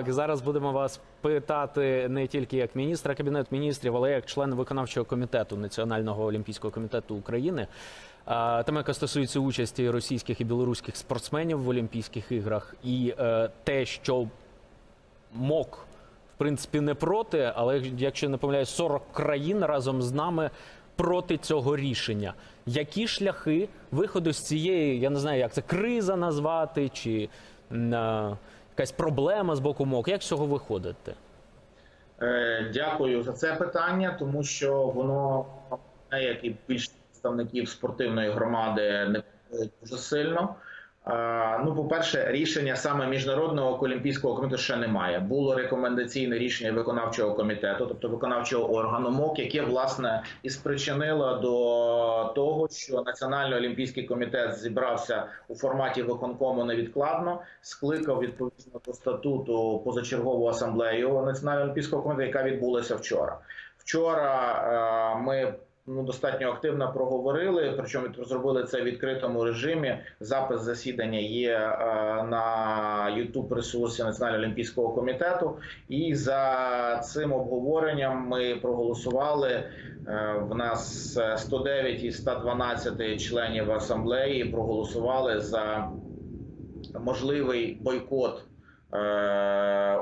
Так, зараз будемо вас питати не тільки як міністра кабінету міністрів, але як член виконавчого комітету Національного олімпійського комітету України. Тема, яка стосується участі російських і білоруських спортсменів в Олімпійських іграх, і е, те, що МОК, в принципі, не проти, але якщо не помиляюсь, 40 країн разом з нами проти цього рішення. Які шляхи виходу з цієї, я не знаю, як це криза назвати, чи е, якась проблема з боку МОК? Як з цього виходити? Е, Дякую за це питання, тому що воно як і більшість представників спортивної громади, не дуже сильно. Е, Ну, по-перше, рішення саме міжнародного олімпійського комітету ще немає. Було рекомендаційне рішення виконавчого комітету, тобто виконавчого органу МОК, яке власне і спричинило до того, що Національний олімпійський комітет зібрався у форматі виконкому невідкладно, скликав відповідно до статуту позачергову асамблею Національного олімпійського комітету, яка відбулася вчора. Вчора е, ми ну достатньо активно проговорили. Причому зробили це в відкритому режимі. Запис засідання є е, на youtube ресурсі Національного олімпійського комітету. І за цим обговоренням ми проголосували. Е, В нас 109 із 112 членів асамблеї проголосували за можливий бойкот е,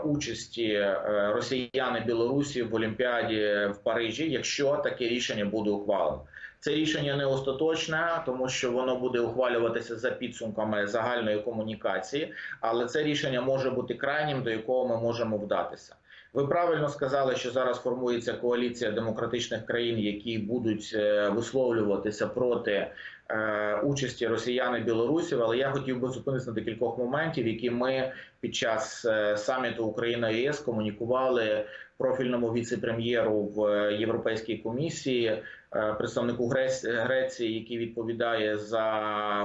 участі е, росіян і Білорусі в Олімпіаді в Парижі, якщо таке рішення буде ухвалено. Це рішення не остаточне, тому що воно буде ухвалюватися за підсумками загальної комунікації, але це рішення може бути крайнім, до якого ми можемо вдатися. Ви правильно сказали, що зараз формується коаліція демократичних країн, які будуть е, висловлюватися проти е, участі росіян і білорусів. Але я хотів би зупинитися на декількох моментів, які ми під час е, саміту Україна ЄС комунікували профільному віце-прем'єру в е, Європейській комісії, е, представнику Греції, який відповідає за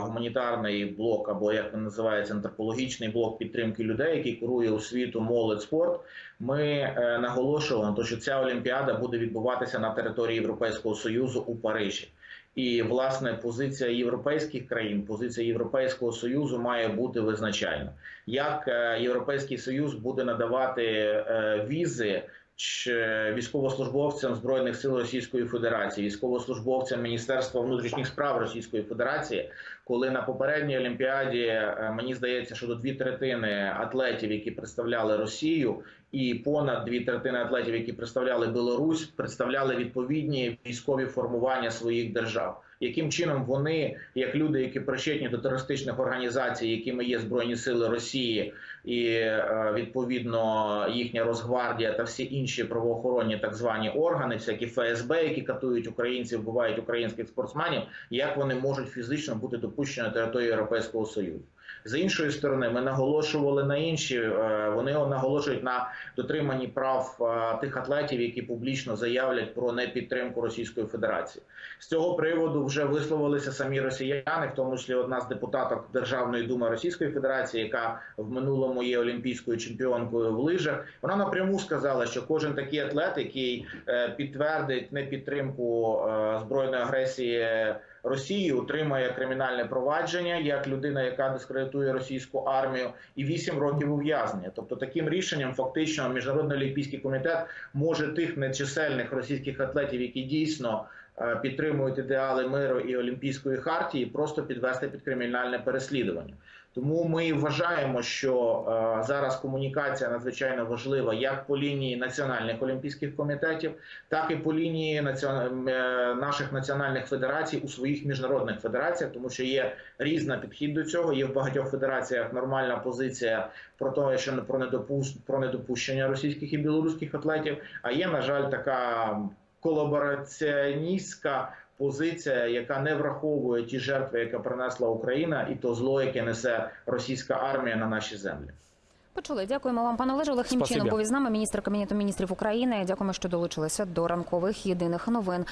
гуманітарний блок, або як він називається антропологічний блок підтримки людей, який курує освіту, молодь, спорт. Ми наголошували на те, що ця олімпіада буде відбуватися на території Європейського союзу у Парижі. І власне позиція європейських країн, позиція Європейського союзу має бути визначальна. Як е, Європейський Союз буде надавати е, візи військовослужбовцям збройних сил Російської Федерації, військовослужбовцям Міністерства внутрішніх справ Російської Федерації, коли на попередній олімпіаді е, мені здається, що до дві третини атлетів, які представляли Росію, і понад дві третини атлетів, які представляли Білорусь, представляли відповідні військові формування своїх держав. Яким чином вони, як люди, які причетні до терористичних організацій, якими є збройні сили Росії, і е, відповідно їхня Росгвардія та всі інші правоохоронні так звані органи, всякі ФСБ, які катують українців, вбивають українських спортсменів, як вони можуть фізично бути допущені на територію Європейського Союзу? З іншої сторони, ми наголошували на інші. е, Вони наголошують на дотриманні прав е, тих атлетів, які публічно заявлять про непідтримку Російської Федерації. З цього приводу вже висловилися самі росіяни, в тому числі одна з депутаток Державної думи Російської Федерації, яка в минулому є олімпійською чемпіонкою в лижах. Вона напряму сказала, що кожен такий атлет, який е, підтвердить непідтримку е, збройної агресії. Росії отримає кримінальне провадження як людина, яка дискредитує російську армію, і 8 років ув'язнення. Тобто, таким рішенням фактично міжнародний олімпійський комітет може тих нечисельних російських атлетів, які дійсно підтримують ідеали миру і олімпійської хартії, просто підвести під кримінальне переслідування. Тому ми вважаємо, що е, зараз комунікація надзвичайно важлива як по лінії національних олімпійських комітетів, так і по лінії е, наших національних федерацій у своїх міжнародних федераціях, тому що є різна підхід до цього. Є в багатьох федераціях нормальна позиція про те, що не про недопущення російських і білоруських атлетів. А є, на жаль, така колабораціоністська позиція, яка не враховує ті жертви, яка принесла Україна, і то зло, яке несе російська армія на наші землі. Почули. Дякуємо вам, пане Олеже. Олег. Німчинов був із нами, міністр кабінету міністрів України. Дякуємо, що долучилися до ранкових єдиних новин.